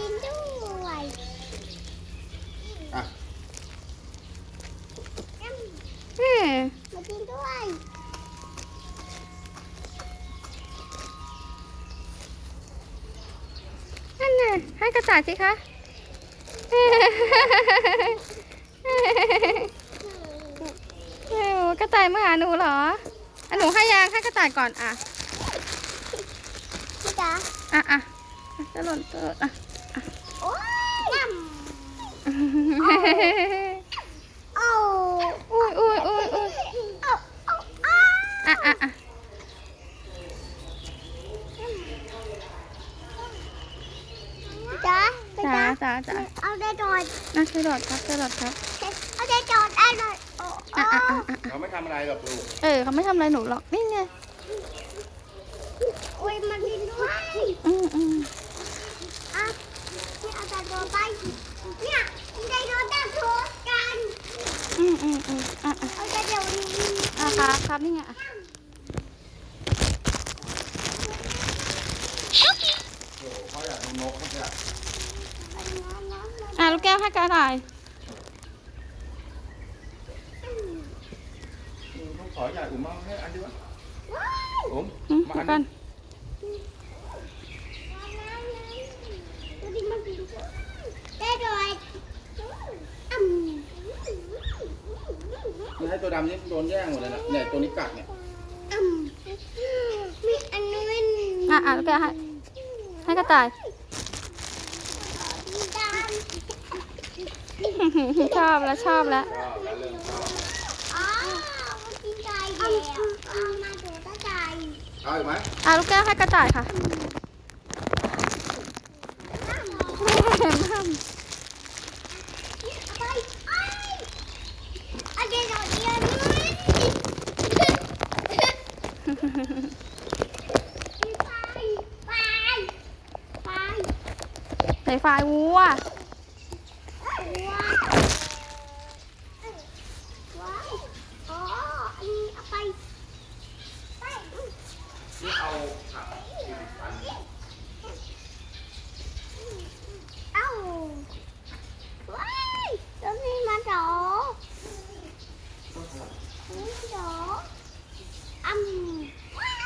กินด้วยอะอืมมากินด้วยนั่นไงให้กระต่ายสิคะโอ้กระต่ายมาหาหนูเหรออะหนูให้ยางให้กระต่ายก่อนอะพี่จ๋าอะอะจะหล่นเกิดอะ โอ้ยยำโอ้อุ้ยอุ้ยอุ้ยอุ้ยเอาเอาเอาอะอะอะจ๋าเจ๋าจ๋าจ๋าจ๋าเอาได้จอดน่าช่วยหลอดครับช่วยหลอดครับเอาได้จอดได้หน่อยอ้อะอะอะอะเขาไม่ทำอะไรหรอกลูกเออเขาไม่ทำอะไรหนูหรอกนี่ไงโอ้ยมันกินด้วยอืมอืมอะนี่เอาแต่ตัวไป เนี่ยได้โดนแต่โทษกัน อืมอืมอืมอ่ะอ่ะ เอาแต่เดี๋ยวนี้ อ่ะครับครับนี่ไงอ่ะ โอ้โหเขาอยากดูนกเขาอยาก อ่ะลูกแก้วให้กระต่าย อืมต้องขออยากอุ่มมาให้อันดีวะ ว้าย อุ่ม อืม มา เดี๋ อั ย น ให้ตัวดำนี่โดนแย่งหมดเลยนะเนี่ยตัวนี้กัดเนี่ยอืมมีอันนู้นอะอะลูกแก้วให้ให้กระต่ายชอบแล้วชอบแล้ว ก็แล้วเริ่มชอบอ๋อมันกินไก่เดียวเอามาดูตาไก่เอาอีกไหมอะลูกแก้วให้กระต่ายค่ะ ใส่ไฟวัว嗯。